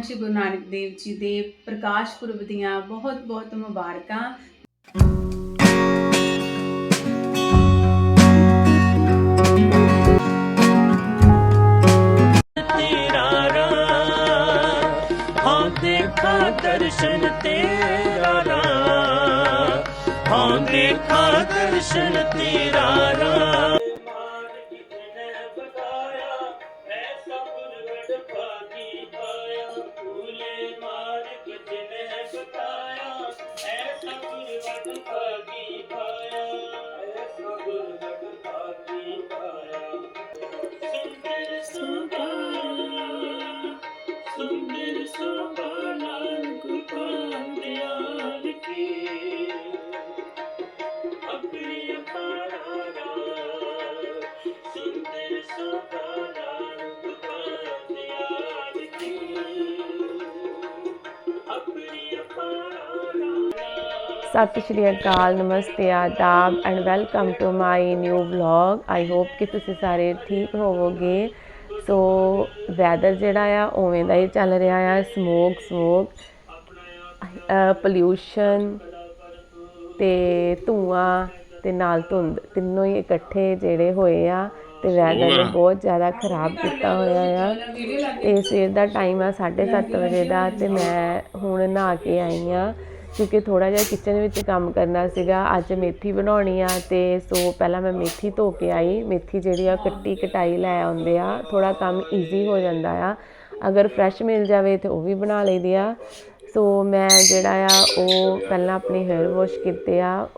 ਸ਼੍ਰੀ ਗੁਰੂ ਨਾਨਕ ਦੇਵ ਜੀ ਦੇ ਪ੍ਰਕਾਸ਼ ਪੁਰਬ ਦੀਆਂ ਬਹੁਤ ਬਹੁਤ ਮੁਬਾਰਕਾਂ। ਸਤਿ ਸ਼੍ਰੀ ਅਕਾਲ ਨਮਸਤੇ ਆਦਾਬ and welcome to my new vlog I hope ਕਿ ਤੁਸੀਂ ਸਾਰੇ ਠੀਕ ਹੋਵੋਗੇ। ਸੋ ਵੈਦਰ ਜਿਹੜਾ ਆ ਉਵੇਂ ਦਾ ਹੀ ਚੱਲ ਰਿਹਾ ਆ। ਸਮੋਕ ਸਮੋਕ ਪੋਲਿਊਸ਼ਨ ਤੇ ਧੂਆਂ ਤੇ ਨਾਲ ਧੁੰਦ ਤਿੰਨੋਂ ਹੀ ਇਕੱਠੇ ਜਿਹੜੇ ਹੋਏ ਆ ਤੇ ਵੈਦਰ ਨੇ ਬਹੁਤ ਜ਼ਿਆਦਾ ਖਰਾਬ ਕੀਤਾ ਹੋਇਆ ਆ। ਤੇ ਸਵੇਰ ਦਾ ਟਾਈਮ ਆ 7:30 ਵਜੇ ਦਾ ਤੇ ਮੈਂ ਹੁਣ ਨਹਾ ਕੇ ਆਈ ਆ। ਕਿਉਂਕਿ ਥੋੜਾ ਜਿਹਾ ਕਿਚਨ ਵਿੱਚ ਕੰਮ ਕਰਨਾ ਸੀਗਾ, ਅੱਜ ਮੇਥੀ ਬਣਾਉਣੀ ਆ ਤੇ ਸੋ ਪਹਿਲਾਂ ਮੈਂ ਮੇਥੀ ਧੋ ਕੇ ਆਈ। ਮੇਥੀ ਜਿਹੜੀ ਆ, ਕੱਟੀ ਕਟਾਈ ਲੈ ਆਉਂਦੇ ਆ। ਥੋੜਾ ਕੰਮ ਈਜ਼ੀ ਹੋ ਜਾਂਦਾ ਆ। ਅਗਰ ਫਰੈਸ਼ ਮਿਲ ਜਾਵੇ ਤੇ ਉਹ ਵੀ ਬਣਾ ਲਈਦੀ ਆ। ਸੋ ਮੈਂ ਜਿਹੜਾ ਆ, ਉਹ ਪਹਿਲਾਂ ਆਪਣੇ ਹੇਅਰ ਵਾਸ਼ ਕੀਤੇ ਆ।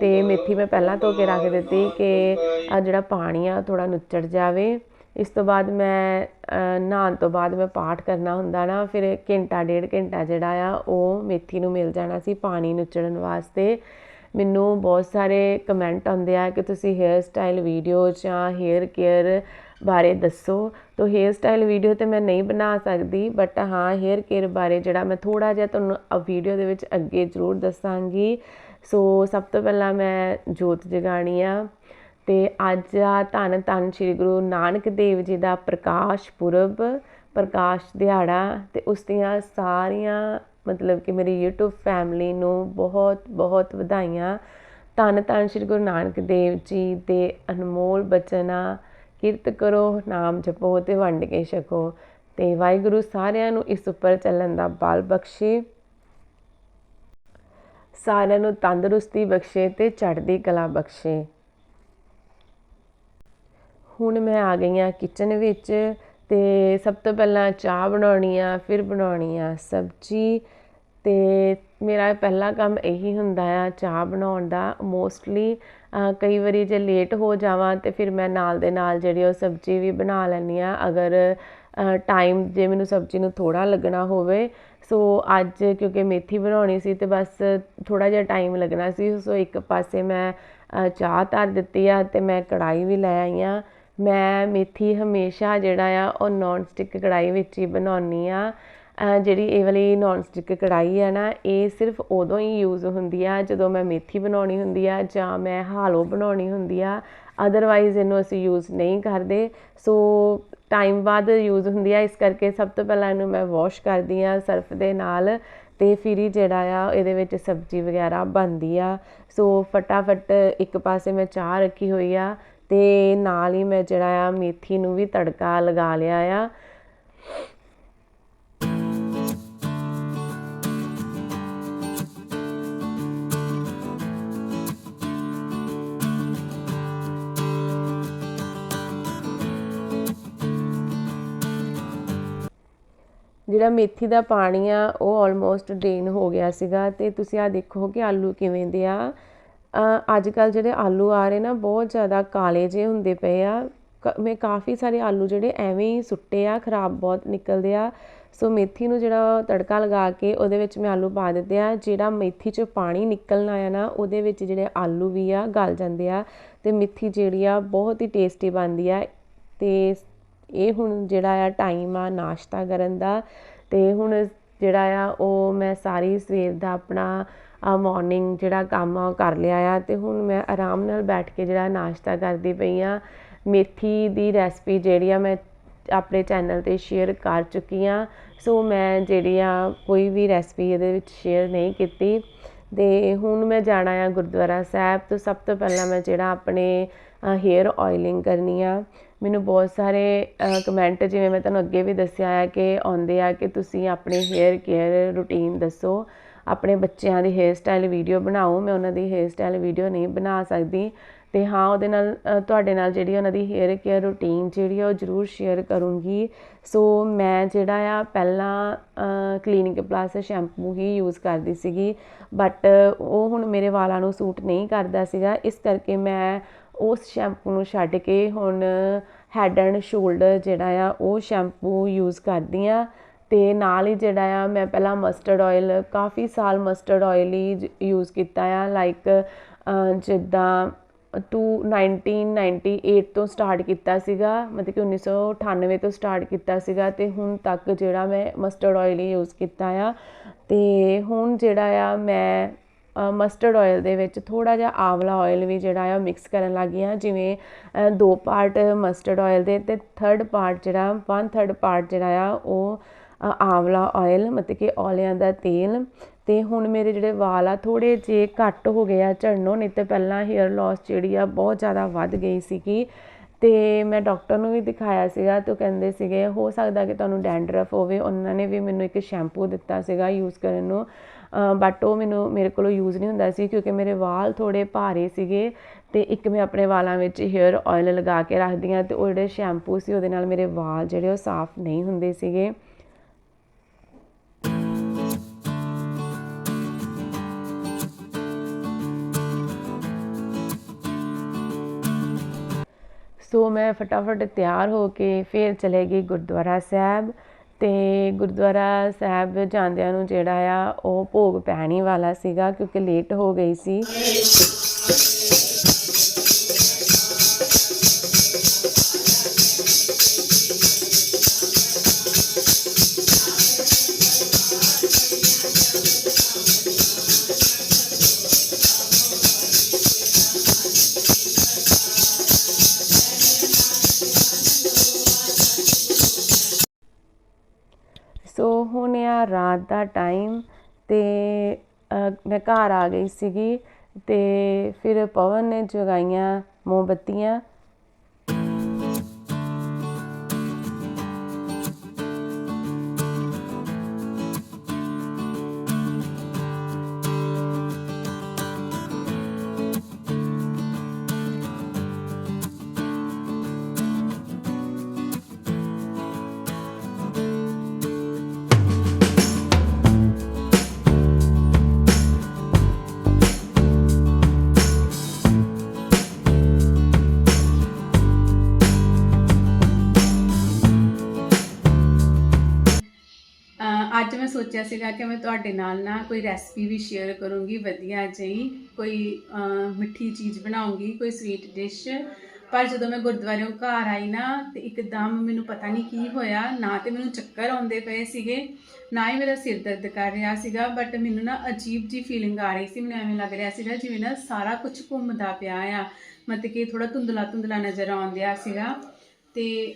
ਤੇ ਮੇਥੀ ਮੈਂ ਪਹਿਲਾਂ ਧੋ ਕੇ ਰੱਖ ਦਿੱਤੀ ਕਿ ਆ ਜਿਹੜਾ ਪਾਣੀ ਆ ਥੋੜਾ ਨੁੱਚੜ ਜਾਵੇ। ਇਸ ਤੋਂ ਬਾਅਦ ਮੈਂ ਨਹਾਉਣ ਤੋਂ ਬਾਅਦ ਮੈਂ ਪਾਠ ਕਰਨਾ ਹੁੰਦਾ ਨਾ, ਫਿਰ ਘੰਟਾ, ਡੇਢ ਘੰਟਾ ਜਿਹੜਾ ਆ, ਉਹ ਮੇਥੀ ਨੂੰ ਮਿਲ ਜਾਣਾ ਸੀ ਪਾਣੀ ਨੁੱਚੜਨ ਵਾਸਤੇ। ਮੈਨੂੰ ਬਹੁਤ ਸਾਰੇ ਕਮੈਂਟ ਆਉਂਦੇ ਆ ਕਿ ਤੁਸੀਂ ਹੇਅਰ ਸਟਾਈਲ ਵੀਡੀਓ ਜਾਂ ਹੇਅਰ ਕੇਅਰ ਬਾਰੇ ਦੱਸੋ। ਤੋ ਹੇਅਰ ਸਟਾਈਲ ਵੀਡੀਓ ਤੇ ਮੈਂ ਨਹੀਂ ਬਣਾ ਸਕਦੀ ਬਟ ਹਾਂ ਹੇਅਰ ਕੇਅਰ ਬਾਰੇ ਜਿਹੜਾ ਮੈਂ ਥੋੜਾ ਜਿਹਾ ਤੁਹਾਨੂੰ ਵੀਡੀਓ ਦੇ ਵਿੱਚ ਅੱਗੇ ਜ਼ਰੂਰ ਦੱਸਾਂਗੀ। ਸੋ ਸਭ ਤੋਂ ਪਹਿਲਾਂ ਮੈਂ ਜੋਤ ਜਗਾਣੀ ਆ। ਅਤੇ ਅੱਜ ਆ ਧੰਨ ਧੰਨ ਸ੍ਰੀ ਗੁਰੂ ਨਾਨਕ ਦੇਵ ਜੀ ਦਾ ਪ੍ਰਕਾਸ਼ ਪੁਰਬ, ਪ੍ਰਕਾਸ਼ ਦਿਹਾੜਾ ਅਤੇ ਉਸ ਦੀਆਂ ਸਾਰੀਆਂ ਮਤਲਬ ਕਿ ਮੇਰੀ YouTube ਫੈਮਿਲੀ ਨੂੰ ਬਹੁਤ ਬਹੁਤ ਵਧਾਈਆਂ। ਧੰਨ ਧੰਨ ਸ੍ਰੀ ਗੁਰੂ ਨਾਨਕ ਦੇਵ ਜੀ ਦੇ ਅਨਮੋਲ ਬਚਨਾਂ, ਕਿਰਤ ਕਰੋ, ਨਾਮ ਜਪੋ ਤੇ ਵੰਡ ਕੇ ਛਕੋ ਤੇ ਵਾਹਿਗੁਰੂ ਸਾਰਿਆਂ ਨੂੰ ਇਸ ਉੱਪਰ ਚੱਲਣ ਦਾ ਬਲ ਬਖਸ਼ੇ। ਸਾਰਿਆਂ ਨੂੰ ਤੰਦਰੁਸਤੀ ਬਖਸ਼ੇ ਤੇ ਚੜ੍ਹਦੀ ਕਲਾ ਬਖਸ਼ੇ। ਹੁਣ ਮੈਂ ਆ ਗਈ ਹਾਂ ਕਿਚਨ ਵਿੱਚ ਅਤੇ ਸਭ ਤੋਂ ਪਹਿਲਾਂ ਚਾਹ ਬਣਾਉਣੀ ਆ, ਫਿਰ ਬਣਾਉਣੀ ਆ ਸਬਜ਼ੀ ਅਤੇ ਮੇਰਾ ਪਹਿਲਾ ਕੰਮ ਇਹੀ ਹੁੰਦਾ ਆ ਚਾਹ ਬਣਾਉਣ ਦਾ ਮੋਸਟਲੀ ਕਈ ਵਾਰੀ ਜੇ ਲੇਟ ਹੋ ਜਾਵਾਂ ਤੇ ਫਿਰ ਮੈਂ ਨਾਲ ਦੇ ਨਾਲ ਜਿਹੜੀ ਉਹ ਸਬਜ਼ੀ ਵੀ ਬਣਾ ਲੈਂਦੀ ਆ ਅਗਰ ਟਾਈਮ ਜੇ ਮੈਨੂੰ ਸਬਜ਼ੀ ਨੂੰ ਥੋੜਾ ਲੱਗਣਾ ਹੋਵੇ, ਸੋ ਅੱਜ ਕਿਉਂਕਿ ਮੇਥੀ ਬਣਾਉਣੀ ਸੀ ਤੇ ਬਸ ਥੋੜਾ ਜਿਹਾ ਟਾਈਮ ਲੱਗਣਾ ਸੀ, ਸੋ ਇੱਕ ਪਾਸੇ ਮੈਂ ਚਾਹ ਧਰ ਦਿੱਤੀ ਆ ਤੇ ਮੈਂ ਕੜਾਈ ਵੀ ਲੈ ਆਈ ਆ ਮੈਂ ਮੇਥੀ ਹਮੇਸ਼ਾ ਜਿਹੜਾ ਆ, ਉਹ ਨੌਨ ਸਟਿਕ ਕੜਾਈ ਵਿੱਚ ਹੀ ਬਣਾਉਣੀ ਆ। ਜਿਹੜੀ ਇਹ ਵਾਲੀ ਨੌਨ ਸਟਿਕ ਕੜਾਈ ਆ ਨਾ, ਇਹ ਸਿਰਫ ਉਦੋਂ ਹੀ ਯੂਜ਼ ਹੁੰਦੀ ਆ, ਜਦੋਂ ਮੈਂ ਮੇਥੀ ਬਣਾਉਣੀ ਹੁੰਦੀ ਆ ਜਾਂ ਮੈਂ ਹਾਲੋ ਬਣਾਉਣੀ ਹੁੰਦੀ ਆ। ਅਦਰਵਾਈਜ਼ ਇਹਨੂੰ ਅਸੀਂ ਯੂਜ਼ ਨਹੀਂ ਕਰਦੇ। ਸੋ ਟਾਈਮ ਬਾਅਦ ਯੂਜ਼ ਹੁੰਦੀ ਆ। ਇਸ ਕਰਕੇ ਸਭ ਤੋਂ ਪਹਿਲਾਂ ਇਹਨੂੰ ਮੈਂ ਵਾਸ਼ ਕਰਦੀ ਆ ਸਰਫ ਦੇ ਨਾਲ ਤੇ ਫਿਰ ਹੀ ਜਿਹੜਾ ਆ, ਇਹਦੇ ਵਿੱਚ ਸਬਜ਼ੀ ਵਗੈਰਾ ਬਣਦੀ ਆ। ਸੋ ਫਟਾਫਟ ਇੱਕ ਪਾਸੇ ਮੈਂ ਚਾਹ ਰੱਖੀ ਹੋਈ ਆ। ਤੇ ਨਾਲ ਹੀ ਮੈਂ ਜਿਹੜਾ ਆ ਮੇਥੀ ਨੂੰ ਵੀ ਤੜਕਾ ਲਗਾ ਲਿਆ ਆ। ਜਿਹੜਾ ਮੇਥੀ ਦਾ ਪਾਣੀ ਆ, ਉਹ ਆਲਮੋਸਟ ਡਰੇਨ ਹੋ ਗਿਆ ਸੀਗਾ ਤੇ ਤੁਸੀਂ ਆ ਦੇਖੋ ਕਿ ਆਲੂ ਕਿਵੇਂ ਦੇ ਆ। ਅੱਜ ਕੱਲ੍ਹ ਜਿਹੜੇ ਆਲੂ ਆ ਰਹੇ ਨਾ, ਬਹੁਤ ਜ਼ਿਆਦਾ ਕਾਲੇ ਜਿਹੇ ਹੁੰਦੇ ਪਏ ਆ। ਕ- ਮੈਂ ਕਾਫੀ ਸਾਰੇ ਆਲੂ ਜਿਹੜੇ ਐਵੇਂ ਹੀ ਸੁੱਟੇ ਆ, ਖਰਾਬ ਬਹੁਤ ਨਿਕਲਦੇ ਆ। ਸੋ ਮੇਥੀ ਨੂੰ ਜਿਹੜਾ ਤੜਕਾ ਲਗਾ ਕੇ ਉਹਦੇ ਵਿੱਚ ਮੈਂ ਆਲੂ ਪਾ ਦਿੱਤੇ ਆ। ਜਿਹੜਾ ਮੇਥੀ 'ਚੋਂ ਪਾਣੀ ਨਿਕਲਣਾ ਆ ਨਾ, ਉਹਦੇ ਵਿੱਚ ਜਿਹੜੇ ਆਲੂ ਵੀ ਆ, ਗਲ ਜਾਂਦੇ ਆ ਤੇ ਮੇਥੀ ਜਿਹੜੀ ਆ, ਬਹੁਤ ਹੀ ਟੇਸਟੀ ਬਣਦੀ ਆ। ਤੇ ਇਹ ਹੁਣ ਜਿਹੜਾ ਆ, ਟਾਈਮ ਆ ਨਾਸ਼ਤਾ ਕਰਨ ਦਾ। ਤੇ ਹੁਣ ਜਿਹੜਾ ਆ, ਉਹ ਮੈਂ ਸਾਰੀ ਸਵੇਰ ਦਾ ਆਪਣਾ ਮੋਰਨਿੰਗ ਜਿਹੜਾ ਕੰਮ ਆ, ਉਹ ਕਰ ਲਿਆ ਆ ਅਤੇ ਹੁਣ ਮੈਂ ਆਰਾਮ ਨਾਲ ਬੈਠ ਕੇ ਜਿਹੜਾ ਨਾਸ਼ਤਾ ਕਰਦੀ ਪਈ ਹਾਂ ਮੇਥੀ ਦੀ ਰੈਸਪੀ ਜਿਹੜੀ ਆ ਮੈਂ ਆਪਣੇ ਚੈਨਲ ਤੇ ਸ਼ੇਅਰ ਕਰ ਚੁੱਕੀ ਹਾਂ ਸੋ ਮੈਂ ਜਿਹੜੀ ਆ ਕੋਈ ਵੀ ਰੈਸਪੀ ਇਹਦੇ ਵਿੱਚ ਸ਼ੇਅਰ ਨਹੀਂ ਕੀਤੀ। ਅਤੇ ਹੁਣ ਮੈਂ ਜਾਣਾ ਆ ਗੁਰਦੁਆਰਾ ਸਾਹਿਬ ਤੋਂ ਸਭ ਤੋਂ ਪਹਿਲਾਂ ਮੈਂ ਜਿਹੜਾ ਆਪਣੇ ਹੇਅਰ ਓਇਲਿੰਗ ਕਰਨੀ ਆ। ਮੈਨੂੰ ਬਹੁਤ ਸਾਰੇ ਕਮੈਂਟ ਜਿਵੇਂ ਮੈਂ ਤੁਹਾਨੂੰ ਅੱਗੇ ਵੀ ਦੱਸਿਆ ਆ ਕਿ ਆਉਂਦੇ ਆ ਕਿ ਤੁਸੀਂ ਆਪਣੇ ਹੇਅਰ ਕੇਅਰ ਰੂਟੀਨ ਦੱਸੋ। ਆਪਣੇ ਬੱਚਿਆਂ ਦੀ ਹੇਅਰ ਸਟਾਈਲ ਵੀਡੀਓ ਬਣਾਓ। ਮੈਂ ਉਹਨਾਂ ਦੀ ਹੇਅਰ ਸਟਾਈਲ ਵੀਡੀਓ ਨਹੀਂ ਬਣਾ ਸਕਦੀ। ਅਤੇ ਹਾਂ, ਉਹਦੇ ਨਾਲ ਤੁਹਾਡੇ ਨਾਲ ਜਿਹੜੀ ਉਹਨਾਂ ਦੀ ਹੇਅਰ ਕੇਅਰ ਰੂਟੀਨ ਜਿਹੜੀ ਆ, ਉਹ ਜ਼ਰੂਰ ਸ਼ੇਅਰ ਕਰੂੰਗੀ। ਸੋ ਮੈਂ ਜਿਹੜਾ ਆ, ਪਹਿਲਾਂ ਕਲੀਨਿਕ ਪਲੱਸ ਸ਼ੈਂਪੂ ਹੀ ਯੂਜ਼ ਕਰਦੀ ਸੀਗੀ ਬਟ ਉਹ ਹੁਣ ਮੇਰੇ ਵਾਲਾਂ ਨੂੰ ਸੂਟ ਨਹੀਂ ਕਰਦਾ ਸੀਗਾ। ਇਸ ਕਰਕੇ ਮੈਂ ਉਸ ਸ਼ੈਂਪੂ ਨੂੰ ਛੱਡ ਕੇ ਹੁਣ ਹੈਡ ਐਂਡ ਸ਼ੋਲਡਰ ਜਿਹੜਾ ਆ, ਉਹ ਸ਼ੈਂਪੂ ਯੂਜ਼ ਕਰਦੀ ਆ। ਤੇ ਨਾਲ ਹੀ ਜਿਹੜਾ ਆ, ਮੈਂ ਪਹਿਲਾਂ ਮਸਟਰਡ ਆਇਲ ਕਾਫੀ ਸਾਲ ਮਸਟਰਡ ਆਇਲ ਹੀ ਯੂਜ਼ ਕੀਤਾ ਆ। ਲਾਈਕ ਜਿੱਦਾਂ ਟੂ 1998 ਤੋਂ ਸਟਾਰਟ ਕੀਤਾ ਸੀਗਾ ਮਤਲਬ ਕਿ 1998 ਤੋਂ ਸਟਾਰਟ ਕੀਤਾ ਸੀਗਾ ਤੇ ਹੁਣ ਤੱਕ ਜਿਹੜਾ ਮੈਂ ਮਸਟਰਡ ਆਇਲ ਹੀ ਯੂਜ਼ ਕੀਤਾ ਆ। ਤੇ ਹੁਣ ਜਿਹੜਾ ਆ ਮੈਂ ਮਸਟਰਡ ਆਇਲ ਦੇ ਵਿੱਚ ਥੋੜਾ ਜਿਹਾ ਆਵਲਾ ਆਇਲ ਵੀ ਜਿਹੜਾ ਆ ਮਿਕਸ ਕਰਨ ਲੱਗੀ ਆ ਜਿਵੇਂ ਦੋ ਪਾਰਟ ਮਸਟਰਡ ਆਇਲ ਦੇ ਤੇ ਥਰਡ ਪਾਰਟ ਜਿਹੜਾ ਵਨ ਥਰਡ ਪਾਰਟ ਜਿਹੜਾ ਆ ਉਹ ਅ, ਆਵਲਾ ਆਇਲ ਮਤਲਬ ਕਿ ਔਲਿਆਂ ਦਾ ਤੇਲ ਅਤੇ ਹੁਣ ਮੇਰੇ ਜਿਹੜੇ ਵਾਲ ਆ, ਥੋੜ੍ਹੇ ਜਿਹੇ ਘੱਟ ਹੋ ਗਏ ਆ ਝੜਨੋਂ, ਨਹੀਂ ਤਾਂ ਪਹਿਲਾਂ ਹੇਅਰ ਲੋਸ ਜਿਹੜੀ ਆ ਬਹੁਤ ਜ਼ਿਆਦਾ ਵੱਧ ਗਈ ਸੀਗੀ। ਅਤੇ ਮੈਂ ਡਾਕਟਰ ਨੂੰ ਵੀ ਦਿਖਾਇਆ ਸੀਗਾ ਅਤੇ ਉਹ ਕਹਿੰਦੇ ਸੀਗੇ, ਹੋ ਸਕਦਾ ਕਿ ਤੁਹਾਨੂੰ ਡੈਂਡਰਫ ਹੋਵੇ। ਉਹਨਾਂ ਨੇ ਵੀ ਮੈਨੂੰ ਇੱਕ ਸ਼ੈਂਪੂ ਦਿੱਤਾ ਸੀਗਾ ਯੂਜ਼ ਕਰਨ ਨੂੰ। ਬਟ ਉਹ ਮੈਨੂੰ ਮੇਰੇ ਕੋਲੋਂ ਯੂਜ਼ ਨਹੀਂ ਹੁੰਦਾ ਸੀ ਕਿਉਂਕਿ ਮੇਰੇ ਵਾਲ ਥੋੜ੍ਹੇ ਭਾਰੇ ਸੀਗੇ ਅਤੇ ਇੱਕ ਮੈਂ ਆਪਣੇ ਵਾਲਾਂ ਵਿੱਚ ਹੇਅਰ ਆਇਲ ਲਗਾ ਕੇ ਰੱਖਦੀ ਹਾਂ ਅਤੇ ਉਹ ਜਿਹੜੇ ਸ਼ੈਂਪੂ ਸੀ ਉਹਦੇ ਨਾਲ ਮੇਰੇ ਵਾਲ ਜਿਹੜੇ ਉਹ ਸਾਫ਼ ਨਹੀਂ ਹੁੰਦੇ ਸੀਗੇ। ਸੋ ਮੈਂ ਫਟਾਫਟ ਤਿਆਰ ਹੋ ਕੇ ਫਿਰ ਚਲੇ ਗਈ ਗੁਰਦੁਆਰਾ ਸਾਹਿਬ ਤੇ ਗੁਰਦੁਆਰਾ ਸਾਹਿਬ ਜਾਂਦਿਆਂ ਨੂੰ ਜਿਹੜਾ ਆ, ਉਹ ਭੋਗ ਪੈਣੀ ਵਾਲਾ ਸੀਗਾ ਕਿਉਂਕਿ ਲੇਟ ਹੋ ਗਈ ਸੀ। ਰਾਤ ਦਾ ਟਾਈਮ ਅਤੇ ਮੈਂ ਘਰ ਆ ਗਈ ਸੀਗੀ ਅਤੇ ਫਿਰ ਪਵਨ ਨੇ ਜਗਾਈਆਂ ਮੋਮਬੱਤੀਆਂ ਅੱਜ ਮੈਂ ਸੋਚਿਆ ਸੀਗਾ ਕਿ ਮੈਂ ਤੁਹਾਡੇ ਨਾਲ ਨਾ ਕੋਈ ਰੈਸਪੀ ਵੀ ਸ਼ੇਅਰ ਕਰੂੰਗੀ, ਵਧੀਆ ਜਿਹੀ, ਕੋਈ ਮਿੱਠੀ ਚੀਜ਼ ਬਣਾਉਂਗੀ, ਕੋਈ ਸਵੀਟ ਡਿਸ਼ ਪਰ ਜਦੋਂ ਮੈਂ ਗੁਰਦੁਆਰਿਓਂ ਘਰ ਆਈ ਨਾ, ਤੇ ਇੱਕਦਮ ਮੈਨੂੰ ਪਤਾ ਨਹੀਂ ਕੀ ਹੋਇਆ, ਨਾ ਤੇ ਮੈਨੂੰ ਚੱਕਰ ਆਉਂਦੇ ਪਏ ਸੀਗੇ, ਨਾ ਹੀ ਮੇਰਾ ਸਿਰ ਦਰਦ ਕਰ ਰਿਹਾ ਸੀਗਾ ਬਟ ਮੈਨੂੰ ਨਾ ਅਜੀਬ ਜੀ ਫੀਲਿੰਗ ਆ ਰਹੀ ਸੀ, ਮੈਨੂੰ ਐਵੇਂ ਲੱਗ ਰਿਹਾ ਸੀਗਾ ਜਿਵੇਂ ਨਾ ਸਾਰਾ ਕੁਝ ਘੁੰਮਦਾ ਪਿਆ ਆ, ਮਤਲਬ ਕਿ ਥੋੜਾ ਧੁੰਦਲਾ ਧੁੰਦਲਾ ਨਜ਼ਰ ਆਉਂਦਿਆ ਸੀਗਾ। ਤੇ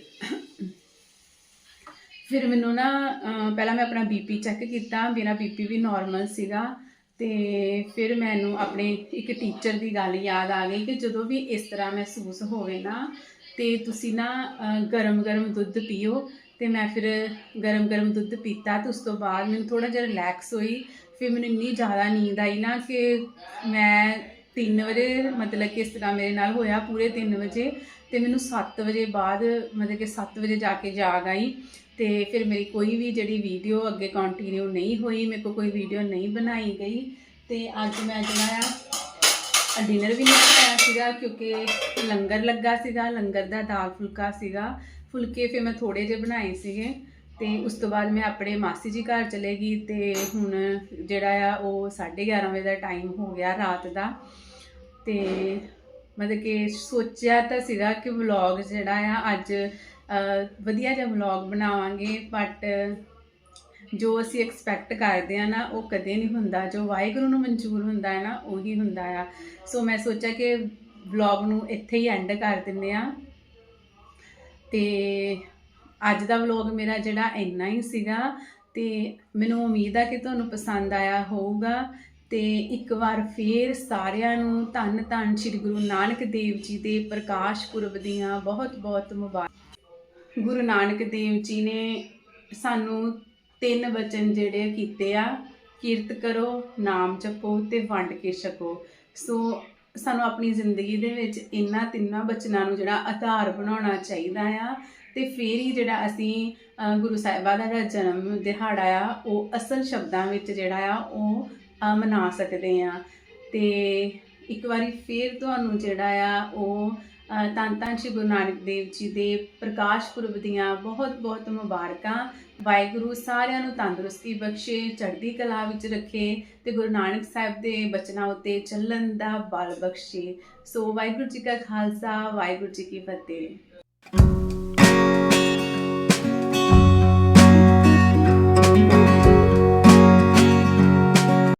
ਫਿਰ ਮੈਨੂੰ ਨਾ ਅਹ, ਪਹਿਲਾਂ ਮੈਂ ਆਪਣਾ ਬੀਪੀ ਚੈੱਕ ਕੀਤਾ ਮੇਰਾ ਬੀਪੀ ਵੀ ਨਾਰਮਲ ਸੀਗਾ ਤੇ ਫਿਰ ਮੈਨੂੰ ਆਪਣੇ ਇੱਕ ਟੀਚਰ ਦੀ ਗੱਲ ਯਾਦ ਆ ਗਈ ਕਿ ਜਦੋਂ ਵੀ ਇਸ ਤਰ੍ਹਾਂ ਮਹਿਸੂਸ ਹੋਵੇ ਨਾ ਤੇ ਤੁਸੀਂ ਨਾ ਗਰਮ ਗਰਮ ਦੁੱਧ ਪੀਓ ਤੇ ਮੈਂ ਫਿਰ ਗਰਮ ਗਰਮ ਦੁੱਧ ਪੀਤਾ ਤੇ ਉਸ ਤੋਂ ਬਾਅਦ ਮੈਨੂੰ ਥੋੜਾ ਜਿਹਾ ਰਿਲੈਕਸ ਹੋਈ। ਫਿਰ ਮੈਨੂੰ ਇੰਨੀ ਜ਼ਿਆਦਾ ਨੀਂਦ ਆਈ ਨਾ ਕਿ ਮੈਂ 3 ਵਜੇ ਮਤਲਬ ਕਿ ਇਸ ਤਰ੍ਹਾਂ ਮੇਰੇ ਨਾਲ ਹੋਇਆ ਪੂਰੇ 3 ਵਜੇ ਤੇ ਮੈਨੂੰ 7 ਵਜੇ ਬਾਅਦ ਮਤਲਬ ਕਿ 7 ਵਜੇ ਜਾ ਕੇ ਜਾਗ ਆਈ। ਤੇ ਫਿਰ ਮੇਰੀ ਕੋਈ ਵੀ ਜਿਹੜੀ ਵੀਡੀਓ ਅੱਗੇ ਕੰਟੀਨਿਊ ਨਹੀਂ ਹੋਈ, ਮੇਰੇ ਕੋਲ ਕੋਈ ਵੀਡੀਓ ਨਹੀਂ ਬਣਾਈ ਗਈ ਤੇ ਅੱਜ ਮੈਂ ਜਿਹੜਾ ਆ ਡਿਨਰ ਵੀ ਨਹੀਂ ਬਣਾਇਆ ਸੀਗਾ ਕਿਉਂਕਿ ਲੰਗਰ ਲੱਗਾ ਸੀਗਾ, ਲੰਗਰ ਦਾ ਦਾਲ ਫੁਲਕਾ ਸੀਗਾ, ਫੁਲਕੇ ਫਿਰ ਮੈਂ ਥੋੜੇ ਜਿਹੇ ਬਣਾਏ ਸੀਗੇ ਤੇ ਉਸ ਤੋਂ ਬਾਅਦ ਮੈਂ ਆਪਣੇ ਮਾਸੀ ਜੀ ਘਰ ਚਲੇ ਗਈ ਤੇ ਹੁਣ ਜਿਹੜਾ ਆ ਉਹ 11:30 ਵਜੇ ਦਾ ਟਾਈਮ ਹੋ ਗਿਆ ਰਾਤ ਦਾ ਤੇ ਮਤਲਬ ਕਿ ਸੋਚਿਆ ਤਾਂ ਸੀਗਾ ਕਿ ਵਲੌਗ ਜਿਹੜਾ ਆ ਅੱਜ ਵਧੀਆ ਜਿਹਾ ਵਲੌਗ ਬਣਾਵਾਂਗੇ ਬਟ ਜੋ ਅਸੀਂ ਐਕਸਪੈਕਟ ਕਰਦੇ ਆ ਨਾ, ਉਹ ਕਦੇ ਨਹੀਂ ਹੁੰਦਾ। ਜੋ ਵਾਹਿਗੁਰੂ ਨੂੰ ਮਨਜ਼ੂਰ ਹੁੰਦਾ ਹੈ ਨਾ, ਉਹੀ ਹੁੰਦਾ ਆ। ਸੋ ਮੈਂ ਸੋਚਿਆ ਕਿ ਵਲੌਗ ਨੂੰ ਇੱਥੇ ਹੀ ਐਂਡ ਕਰ ਦਿੰਨੇ ਆ ਤੇ ਅੱਜ ਦਾ ਵਲੌਗ ਮੇਰਾ ਜਿਹੜਾ ਇੰਨਾ ਹੀ ਸੀਗਾ, ਤੇ ਮੈਨੂੰ ਉਮੀਦ ਆ ਕਿ ਤੁਹਾਨੂੰ ਪਸੰਦ ਆਇਆ ਹੋਊਗਾ। ਤੇ ਇੱਕ ਵਾਰ ਫੇਰ ਸਾਰਿਆਂ ਨੂੰ ਧੰਨ ਧੰਨ ਸ੍ਰੀ ਗੁਰੂ ਨਾਨਕ ਦੇਵ ਜੀ ਦੇ ਪ੍ਰਕਾਸ਼ ਪੁਰਬ ਦੀਆਂ ਬਹੁਤ ਬਹੁਤ ਮੁਬਾਰਕ। ਗੁਰੂ ਨਾਨਕ ਦੇਵ ਜੀ ਨੇ ਸਾਨੂੰ ਤਿੰਨ ਵਚਨ ਜਿਹੜੇ ਕੀਤੇ ਆ, ਕੀਰਤ ਕਰੋ, ਨਾਮ ਜਪੋ ਤੇ ਵੰਡ ਕੇ ਛਕੋ। ਸੋ ਸਾਨੂੰ ਆਪਣੀ ਜ਼ਿੰਦਗੀ ਦੇ ਵਿੱਚ ਇਹਨਾਂ ਤਿੰਨਾਂ ਬਚਨਾਂ ਨੂੰ ਜਿਹੜਾ ਆਧਾਰ ਬਣਾਉਣਾ ਚਾਹੀਦਾ ਆ ਤੇ ਫੇਰ ਹੀ ਜਿਹੜਾ ਅਸੀਂ ਗੁਰੂ ਸਾਹਿਬਾਂ ਦਾ ਜਿਹੜਾ ਜਨਮ ਦਿਹਾੜਾ ਆ, ਉਹ ਅਸਲ ਸ਼ਬਦਾਂ ਵਿੱਚ ਜਿਹੜਾ ਆ, ਉਹ ਮਨਾ ਸਕਦੇ ਆ। ਤੇ ਇੱਕ ਵਾਰੀ ਫੇਰ ਤੁਹਾਨੂੰ ਜਿਹੜਾ ਆ, ਉਹ ਅ, ਧੰਨ ਧੰਨ ਸ਼੍ਰੀ ਗੁਰੂ ਨਾਨਕ ਦੇਵ ਜੀ ਦੇ ਪ੍ਰਕਾਸ਼ ਪੁਰਬ ਦੀਆਂ ਬਹੁਤ ਬਹੁਤ ਮੁਬਾਰਕਾਂ। ਵਾਹਿਗੁਰੂ ਸਾਰਿਆਂ ਨੂੰ ਤੰਦਰੁਸਤੀ ਬਖਸ਼ੇ ਚੜ੍ਹਦੀ ਕਲਾ ਵਿੱਚ ਰੱਖੇ ਤੇ ਗੁਰੂ ਨਾਨਕ ਸਾਹਿਬ ਦੇ ਬਚਨਾਂ ਉੱਤੇ ਚੱਲਣ ਦਾ ਬਲ ਬਖਸ਼ੇ। ਸੋ ਵਾਹਿਗੁਰੂ ਜੀ ਕਾ ਖਾਲਸਾ ਵਾਹਿਗੁਰੂ ਜੀ ਕੀ ਫਤਿਹ।